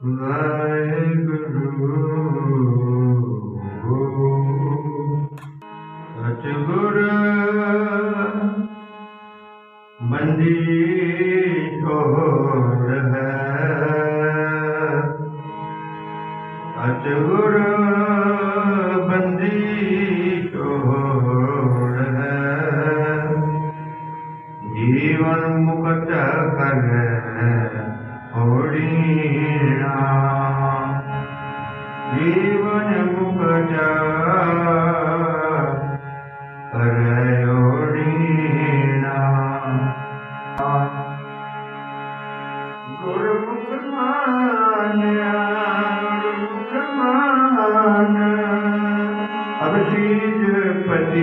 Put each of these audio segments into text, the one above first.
ਵਾਹਿਗੁਰੂ ਸਤਿਗੁਰ ਬੰਦੀ ਛੋੜ ਹੈ ਸਤਿਗੁਰ ਬੰਦੀ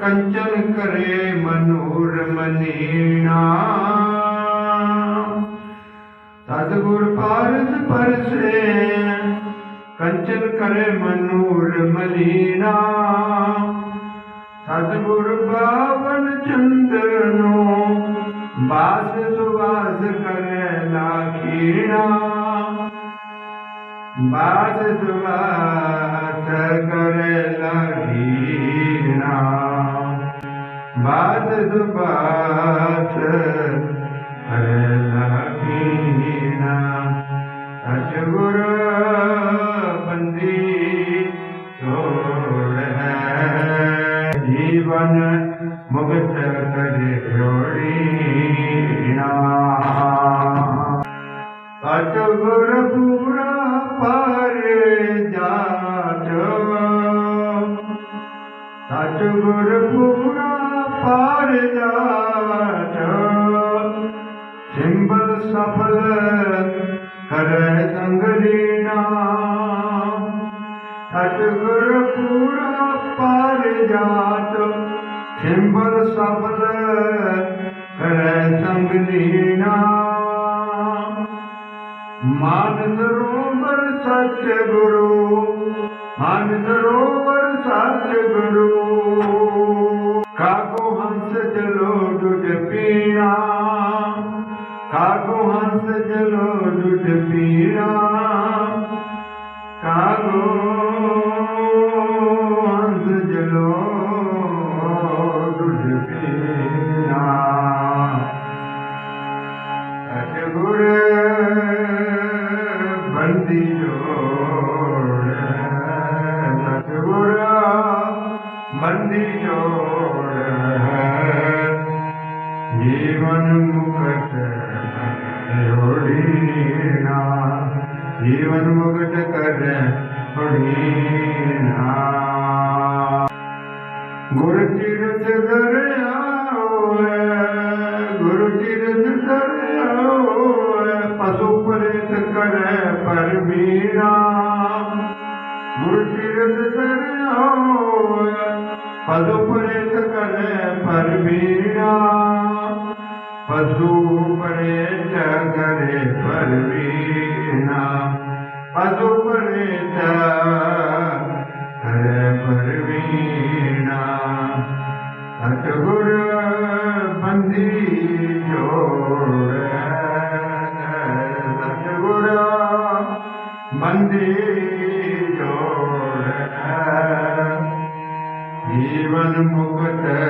ਕੰਚਨ ਕਰੇ ਮਨੂਰ ਮਨੀਣਾ ਸਤਿਗੁਰ ਪਾਰਸ ਪਰਸੇ ਕੰਚਨ ਕਰੇ ਮਨੂਰ ਮਲੀਨਾ ਸਤਿਗੁਰ ਬਾਵਨ ਚੰਦਨੋ ਬਾਸ ਸੁਵਾਸ ਕਰੇ ਲਾਖੀਣਾ ਬਾਸ ਸੁਵਾਸ ਕਰੇ ਲਾਖੀਣਾ ਬਾਸ ਸੁਵਾਸ ਕਰੇ ਲਾਖੀਣਾ ਸਤਿਗੁਰ ਬੰਦੀ ਛੋੜ ਹੈ ਜੀਵਨ ਮੁਗਤ ਕਰੇ ਰੋੜੀਣਾ ਸਤਿਗੁਰ ਪੂਰਾ ਪਰ ਜਾ ਸਤਿਗੁਰ ਪੂਰਾ ਪਰ ਜਾਟ ਸਿੰਬਲ ਸਫਲ ਕਰੈ ਸੰਗ ਲੀਣਾ ਸਤਿਗੁਰ ਪੂਰਾ ਪਾਰ ਜਾਤ ਸਿੰਬਲ ਸਫਲ ਮਨ ਸਰੋਵਰ ਸੱਚ ਗੁਰੂ ਮਨ ਸਰੋਵਰ ਸੱਚ ਗੁਰੂ ਕਾਗੋ ਹੰਸ ਜਲੋ ਦੁੱਧ ਪੀਣਾ ਕਾਗੋ ਹੰਸ ਜਲੋ ਦੁੱਧ ਪੀਣਾ। ਕਾਗੋ ਜੀਵਨ ਮੁਕਤ ਹੋੜੀਨਾ ਜੀਵਨ ਮੁਕਤ ਕਰ ਹੋੜੀਨਾ ਗੁਰ ਤੀਰਥ ਦਰਿਆ ਹੋਏ गुरचीस सरियो पशु परे च पर वीरा गुरू सरियो पसु परे पर परवीरा पशु परे पर परवीना पशु परे चे परवीना हथ घुर ਸਤਿਗੁਰ ਬੰਦੀ ਜੋੜ ਜੀਵਨ ਮੁਕਤ